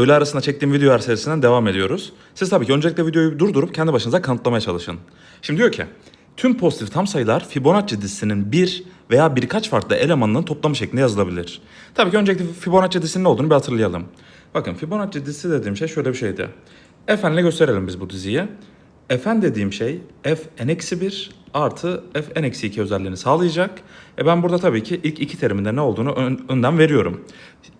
Öğle arasında çektiğim video serisinden devam ediyoruz. Siz tabii ki öncelikle videoyu durdurup kendi başınıza kanıtlamaya çalışın. Şimdi diyor ki tüm pozitif tam sayılar Fibonacci dizisinin bir veya birkaç farklı elemanının toplamı şeklinde yazılabilir. Tabii ki öncelikle Fibonacci dizisinin ne olduğunu bir hatırlayalım. Bakın Fibonacci dizisi dediğim şey şöyle bir şeydi. F'le gösterelim biz bu diziyi. Fn dediğim şey f n-1 artı f n-2 özelliğini sağlayacak. E ben burada tabii ki ilk iki teriminde ne olduğunu ön- önden veriyorum.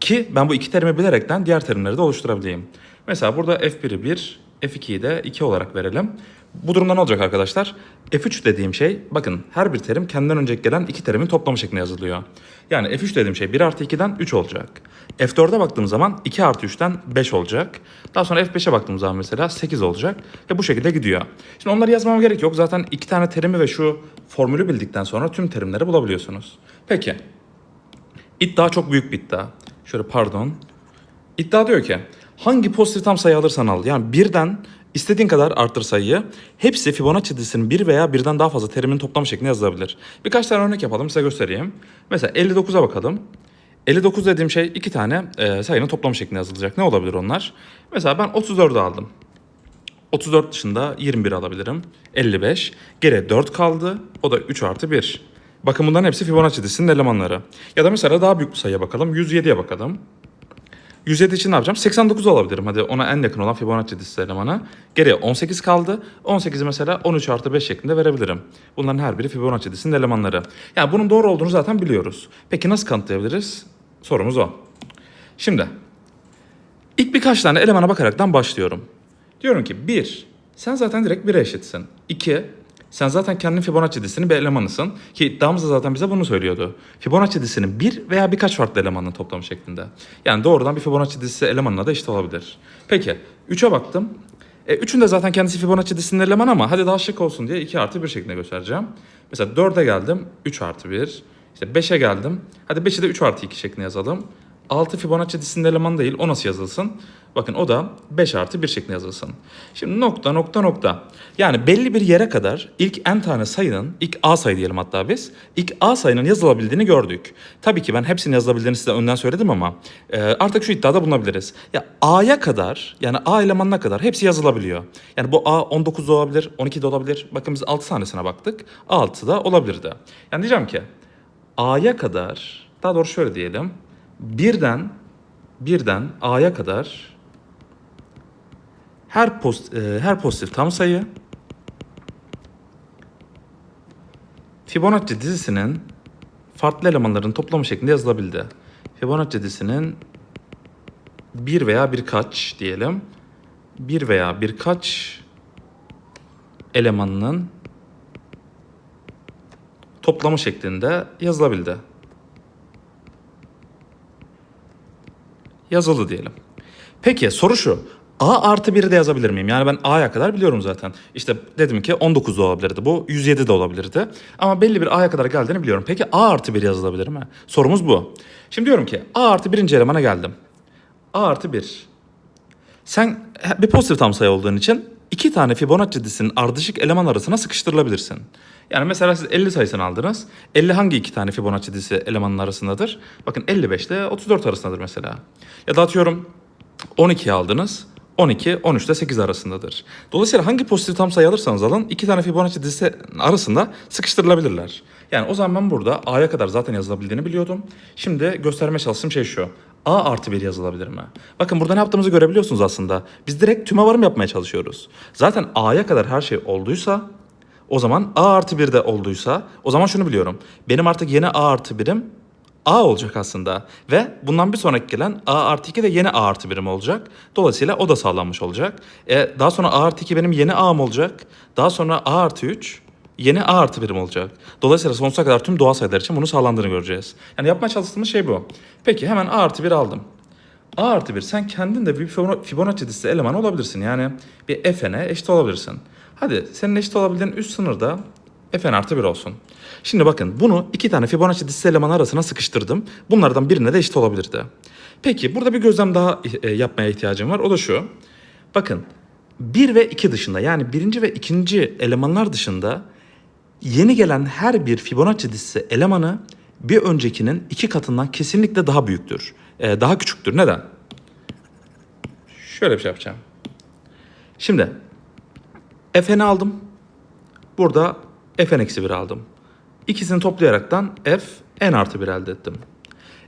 Ki ben bu iki terimi bilerekten diğer terimleri de oluşturabileyim. Mesela burada f1'i 1, f2'yi de 2 olarak verelim. Bu durumda ne olacak arkadaşlar? F3 dediğim şey, bakın her bir terim kendinden önceki gelen iki terimin toplamı şeklinde yazılıyor. Yani F3 dediğim şey 1 artı 2'den 3 olacak. F4'e baktığım zaman 2 artı 3'ten 5 olacak. Daha sonra F5'e baktığım zaman mesela 8 olacak. Ve bu şekilde gidiyor. Şimdi onları yazmama gerek yok. Zaten iki tane terimi ve şu formülü bildikten sonra tüm terimleri bulabiliyorsunuz. Peki. İddia çok büyük bir iddia. Şöyle pardon. İddia diyor ki hangi pozitif tam sayı alırsan al yani birden istediğin kadar arttır sayıyı hepsi Fibonacci dizisinin bir veya birden daha fazla terimin toplamı şeklinde yazılabilir. Birkaç tane örnek yapalım size göstereyim. Mesela 59'a bakalım. 59 dediğim şey iki tane e, sayının toplamı şeklinde yazılacak. Ne olabilir onlar? Mesela ben 34'ü aldım. 34 dışında 21 alabilirim. 55. Geriye 4 kaldı. O da 3 artı 1. Bakın bunların hepsi Fibonacci dizisinin elemanları. Ya da mesela daha büyük bir sayıya bakalım. 107'ye bakalım. 107 için ne yapacağım? 89 alabilirim. Hadi ona en yakın olan Fibonacci dizisi elemanı. Geriye 18 kaldı. 18'i mesela 13 artı 5 şeklinde verebilirim. Bunların her biri Fibonacci dizisinin elemanları. Yani bunun doğru olduğunu zaten biliyoruz. Peki nasıl kanıtlayabiliriz? Sorumuz o. Şimdi ilk birkaç tane elemana bakaraktan başlıyorum. Diyorum ki 1. Sen zaten direkt 1'e eşitsin. 2. Sen zaten kendin Fibonacci dizisinin bir elemanısın. Ki iddiamız da zaten bize bunu söylüyordu. Fibonacci dizisinin bir veya birkaç farklı elemanın toplamı şeklinde. Yani doğrudan bir Fibonacci dizisi elemanına da eşit olabilir. Peki 3'e baktım. E, 3'ün de zaten kendisi Fibonacci dizisinin elemanı ama hadi daha şık olsun diye 2 artı 1 şeklinde göstereceğim. Mesela 4'e geldim 3 artı 1. İşte 5'e geldim. Hadi 5'i de 3 artı 2 şeklinde yazalım. 6 Fibonacci dizisinin elemanı değil. O nasıl yazılsın? Bakın o da 5 artı 1 şeklinde yazılsın. Şimdi nokta nokta nokta. Yani belli bir yere kadar ilk n tane sayının, ilk a sayı diyelim hatta biz, ilk a sayının yazılabildiğini gördük. Tabii ki ben hepsinin yazılabildiğini size önden söyledim ama e, artık şu iddiada bulunabiliriz. Ya a'ya kadar yani a elemanına kadar hepsi yazılabiliyor. Yani bu a 19 da olabilir, 12 de olabilir. Bakın biz 6 tanesine baktık. 6 da olabilirdi. Yani diyeceğim ki a'ya kadar, daha doğrusu şöyle diyelim. Birden birden a'ya kadar her post e, her pozitif tam sayı Fibonacci dizisinin farklı elemanların toplamı şeklinde yazılabildi. Fibonacci dizisinin bir veya birkaç diyelim bir veya birkaç elemanının toplamı şeklinde yazılabildi. Yazıldı diyelim. Peki soru şu. A artı 1'i de yazabilir miyim? Yani ben A'ya kadar biliyorum zaten. İşte dedim ki 19 da olabilirdi bu. 107 de olabilirdi. Ama belli bir A'ya kadar geldiğini biliyorum. Peki A artı 1 yazılabilir mi? Sorumuz bu. Şimdi diyorum ki A artı 1. elemana geldim. A artı 1. Sen bir pozitif tam sayı olduğun için iki tane Fibonacci dizisinin ardışık eleman arasına sıkıştırılabilirsin. Yani mesela siz 50 sayısını aldınız. 50 hangi iki tane Fibonacci dizisi elemanın arasındadır? Bakın 55 ile 34 arasındadır mesela. Ya da atıyorum 12'yi aldınız. 12, 13 ile 8 arasındadır. Dolayısıyla hangi pozitif tam sayı alırsanız alın iki tane Fibonacci dizisi arasında sıkıştırılabilirler. Yani o zaman ben burada A'ya kadar zaten yazılabildiğini biliyordum. Şimdi göstermeye çalıştığım şey şu. A artı 1 yazılabilir mi? Bakın burada ne yaptığımızı görebiliyorsunuz aslında. Biz direkt tüme varım yapmaya çalışıyoruz. Zaten A'ya kadar her şey olduysa o zaman A artı 1 de olduysa o zaman şunu biliyorum. Benim artık yeni A artı 1'im A olacak aslında. Ve bundan bir sonraki gelen A artı 2 de yeni A artı 1'im olacak. Dolayısıyla o da sağlanmış olacak. E, daha sonra A artı 2 benim yeni A'm olacak. Daha sonra A artı 3 yeni A artı 1'im olacak. Dolayısıyla sonsuza kadar tüm doğal sayılar için bunu sağlandığını göreceğiz. Yani yapmaya çalıştığımız şey bu. Peki hemen A artı 1 aldım. A artı 1 sen kendin de bir Fibona- Fibonacci dizisi elemanı olabilirsin. Yani bir fn'e eşit olabilirsin. Hadi senin eşit olabildiğin üst sınırda fn artı 1 olsun. Şimdi bakın bunu iki tane Fibonacci dizisi elemanı arasına sıkıştırdım. Bunlardan birine de eşit olabilirdi. Peki burada bir gözlem daha e, yapmaya ihtiyacım var. O da şu. Bakın 1 ve 2 dışında yani birinci ve ikinci elemanlar dışında yeni gelen her bir Fibonacci dizisi elemanı bir öncekinin iki katından kesinlikle daha büyüktür. Ee, daha küçüktür. Neden? Şöyle bir şey yapacağım. Şimdi fn'i aldım. Burada fn eksi 1 aldım. İkisini toplayaraktan f n artı 1 elde ettim.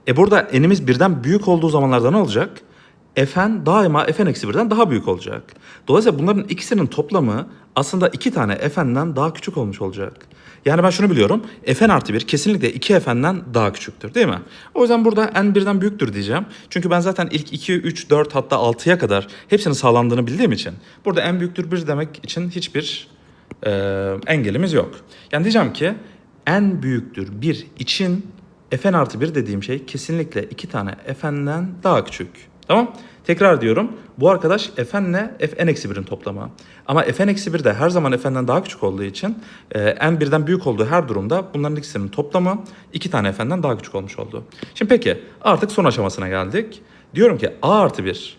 E burada n'imiz birden büyük olduğu zamanlarda ne olacak? Fn daima fn eksi 1'den daha büyük olacak. Dolayısıyla bunların ikisinin toplamı aslında iki tane fn'den daha küçük olmuş olacak. Yani ben şunu biliyorum. fn artı 1 kesinlikle 2 fn'den daha küçüktür değil mi? O yüzden burada n birden büyüktür diyeceğim. Çünkü ben zaten ilk 2, 3, 4 hatta 6'ya kadar hepsinin sağlandığını bildiğim için burada n büyüktür 1 demek için hiçbir e, engelimiz yok. Yani diyeceğim ki n büyüktür 1 için fn artı 1 dediğim şey kesinlikle 2 tane fn'den daha küçük. Tamam? Tekrar diyorum. Bu arkadaş fn'le fn eksi 1'in toplamı. Ama fn eksi 1 de her zaman fn'den daha küçük olduğu için e, n birden büyük olduğu her durumda bunların ikisinin toplamı 2 tane fn'den daha küçük olmuş oldu. Şimdi peki artık son aşamasına geldik. Diyorum ki a artı 1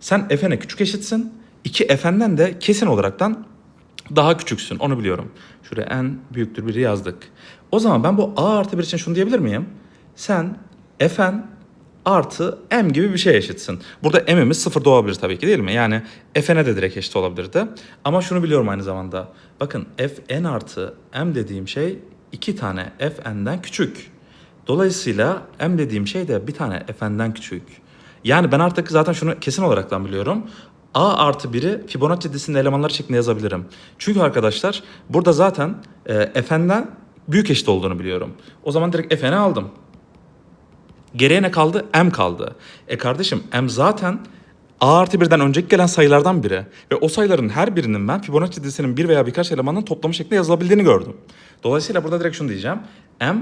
sen fn'e küçük eşitsin. 2 fn'den de kesin olaraktan daha küçüksün. Onu biliyorum. Şuraya n büyüktür 1'i yazdık. O zaman ben bu a artı 1 için şunu diyebilir miyim? Sen fn artı m gibi bir şey eşitsin. Burada m'imiz sıfır da olabilir tabii ki değil mi? Yani fn'e de direkt eşit olabilirdi. Ama şunu biliyorum aynı zamanda. Bakın fn artı m dediğim şey iki tane fn'den küçük. Dolayısıyla m dediğim şey de bir tane fn'den küçük. Yani ben artık zaten şunu kesin olaraktan biliyorum. A artı 1'i Fibonacci dizisinin elemanları şeklinde yazabilirim. Çünkü arkadaşlar burada zaten e, fn'den büyük eşit olduğunu biliyorum. O zaman direkt fn'i aldım. Geriye ne kaldı? M kaldı. E kardeşim M zaten A artı 1'den önceki gelen sayılardan biri. Ve o sayıların her birinin ben Fibonacci dizisinin bir veya birkaç elemanın toplamı şeklinde yazılabildiğini gördüm. Dolayısıyla burada direkt şunu diyeceğim. M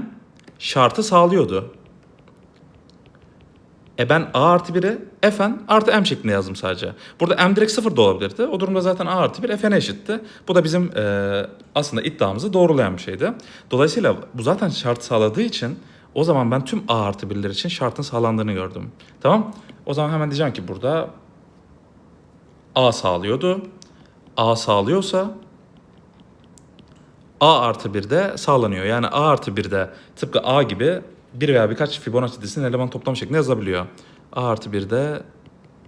şartı sağlıyordu. E ben A artı 1'i Fn artı M şeklinde yazdım sadece. Burada M direkt 0 da olabilirdi. O durumda zaten A artı 1 Fn'e eşitti. Bu da bizim e, aslında iddiamızı doğrulayan bir şeydi. Dolayısıyla bu zaten şart sağladığı için o zaman ben tüm A artı 1'ler için şartın sağlandığını gördüm. Tamam. O zaman hemen diyeceğim ki burada A sağlıyordu. A sağlıyorsa A artı 1 de sağlanıyor. Yani A artı 1 de tıpkı A gibi bir veya birkaç Fibonacci dizisinin eleman toplam şeklinde yazabiliyor. A artı 1 de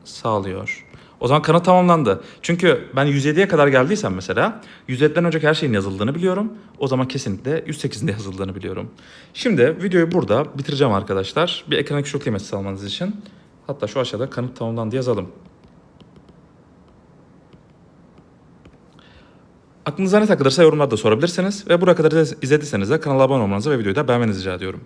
sağlıyor. O zaman kanıt tamamlandı. Çünkü ben 107'ye kadar geldiysem mesela 107'den önceki her şeyin yazıldığını biliyorum. O zaman kesinlikle 108'in de yazıldığını biliyorum. Şimdi videoyu burada bitireceğim arkadaşlar. Bir ekrana küçülteyim siz almanız için. Hatta şu aşağıda kanıt tamamlandı yazalım. Aklınıza ne takılırsa yorumlarda sorabilirsiniz. Ve buraya kadar izlediyseniz de kanala abone olmanızı ve videoyu da beğenmenizi rica ediyorum.